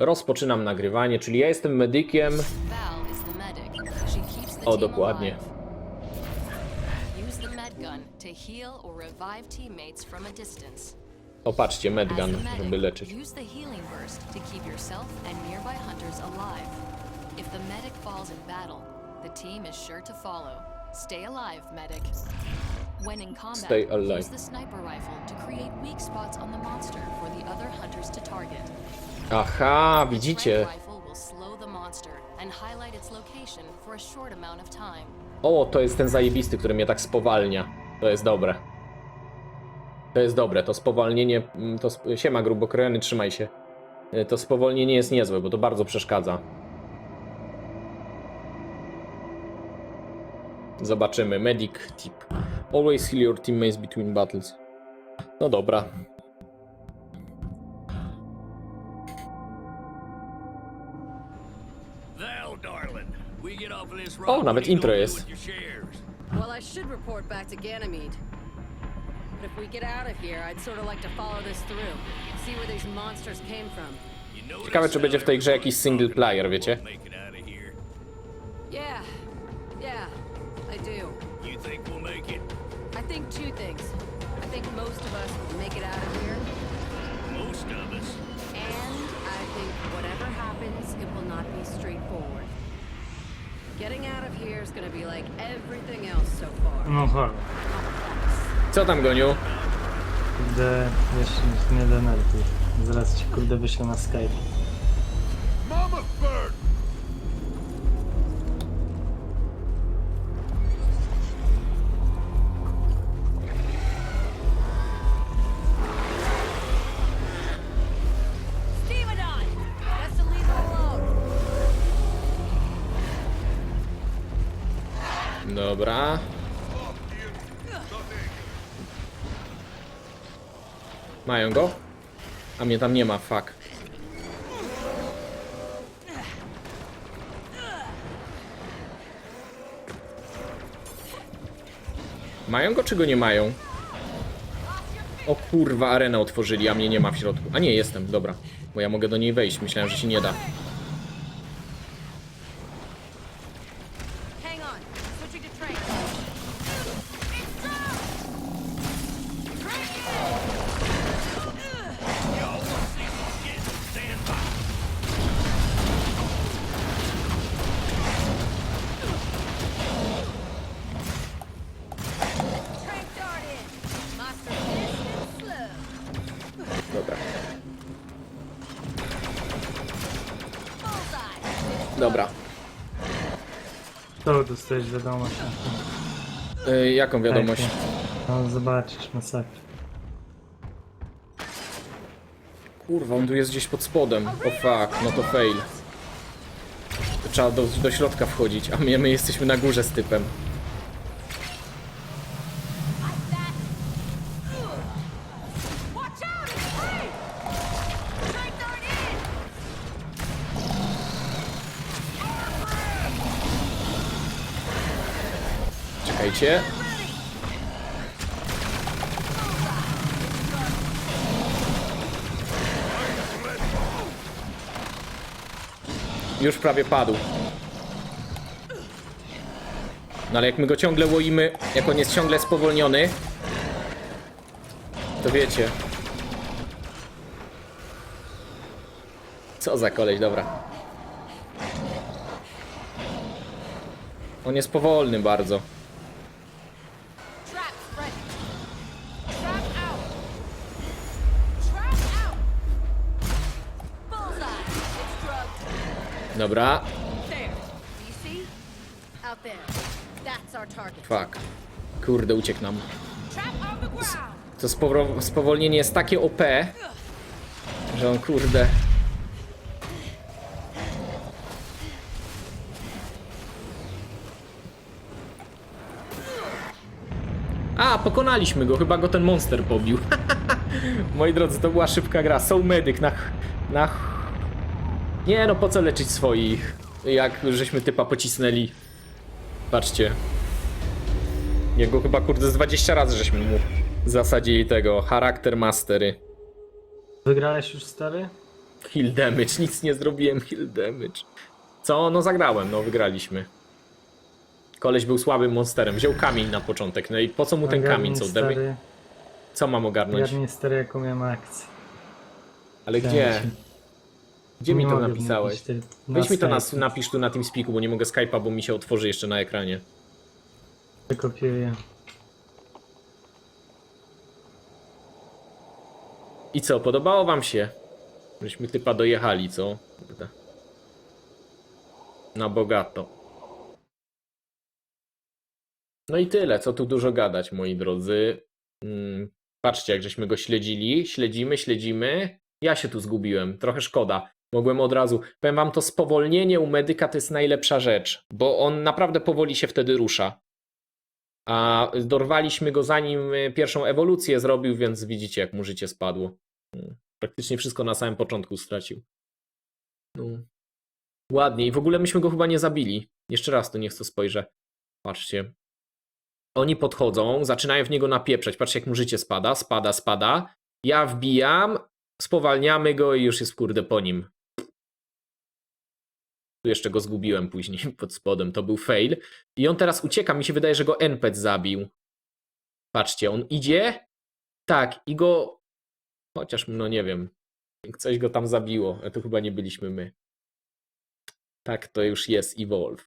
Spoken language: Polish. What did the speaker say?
Rozpoczynam nagrywanie, czyli ja jestem medykiem. O, dokładnie. the medgun żeby leczyć. If the medic falls in battle, the team is sure to follow. Stay alive, medic. When in combat, Stay alive. use the sniper rifle to create weak spots on the monster for the other hunters to target. Aha, widzicie. strike rifle will slow the monster and highlight its location for a short amount of time. O, to jest ten zajebisty, który mnie tak spowalnia. To jest dobre. To jest dobre, to spowolnienie, mm, to sp siema grubokrojony, trzymaj się. Y, To spowolnienie jest niezłe, bo to bardzo przeszkadza. Zobaczymy. Medic tip. Always heal your teammates between battles. No dobra. O, nawet intro jest. Well, I should report back to Ganymede. But if we get out of here, I'd sort of like to follow this through. See where these monsters came from. Ciekawe, czy będzie w tej grze jakiś single player, wiecie? Yeah, yeah, I do. You think we'll make it? I think two things. I think most of us will make it out of here, Most of us. and I think whatever happens, it will not be straightforward. Getting out of here is gonna be like everything else so far. No cholera, Co tam, Goniu? kurde, wiesz, nie denerwuj. Zaraz ci kurde wyślę na Skype. Dobra. Mają go? A mnie tam nie ma, fuck. Mają go czy go nie mają? O kurwa, arenę otworzyli, a mnie nie ma w środku. A nie, jestem, dobra. Bo ja mogę do niej wejść, myślałem, że się nie da. Dobra. To dostajesz wiadomość. Y, jaką wiadomość? Tak, No zobaczysz, masakra. Kurwa, on tu jest gdzieś pod spodem. O fuck, no to fail. Trzeba do, do środka wchodzić, a my, my jesteśmy na górze z typem. Czekajcie. Już prawie padł. No ale jak my go ciągle łoimy, jak on jest ciągle spowolniony, to wiecie. Co za koleś, dobra. On jest powolny bardzo. Target. fuck. Kurde, uciekł nam. To spowo- spowolnienie jest takie OP, że on kurde. A, pokonaliśmy go, chyba go ten monster pobił. Moi drodzy, to była szybka gra. Soul Medic na. na. Nie no, po co leczyć swoich? Jak żeśmy typa pocisnęli. Patrzcie. Jego chyba kurde z 20 razy żeśmy mu zasadzili tego charakter mastery. Wygrałeś już stary? Heal damage, nic nie zrobiłem, heal damage. Co? No zagrałem, no wygraliśmy. Koleś był słabym monsterem, wziął kamień na początek, no i po co mu ten kamień, co? Demy? stary, Co mam ogarnąć? ogarnij stary jaką miałem akcję. Ale gdzie? ci. Gdzie mi to mogę napisałeś? ty- Weź mi to na, napisz tu na tym spiku, bo nie mogę Skype'a, bo mi się otworzy jeszcze na ekranie. Wykopiuję. I co, podobało wam się? Żeśmy typa dojechali, co? Kurde. Na bogato. No i tyle, co tu dużo gadać, moi drodzy. Mm, patrzcie, jak żeśmy go śledzili. Śledzimy, śledzimy. Ja się tu zgubiłem, trochę szkoda. Mogłem od razu. Powiem wam, to spowolnienie u medyka to jest najlepsza rzecz, bo on naprawdę powoli się wtedy rusza. A dorwaliśmy go zanim y, pierwszą ewolucję zrobił, więc widzicie, jak mu życie spadło. Mm, Praktycznie wszystko na samym początku stracił. No. Ładnie. I w ogóle myśmy go chyba nie zabili. Jeszcze raz tu niech to spojrzę. Patrzcie. Oni podchodzą, zaczynają w niego napieprzać. Patrzcie, jak mu życie spada, spada, spada. Ja wbijam, spowalniamy go i już jest kurde po nim. Jeszcze go zgubiłem później pod spodem. To był fail. I on teraz ucieka. Mi się wydaje, że go NPC zabił. Patrzcie, on idzie. Tak, i go. Chociaż, no nie wiem. Coś go tam zabiło. To chyba nie byliśmy my. Tak, to już jest Evolve.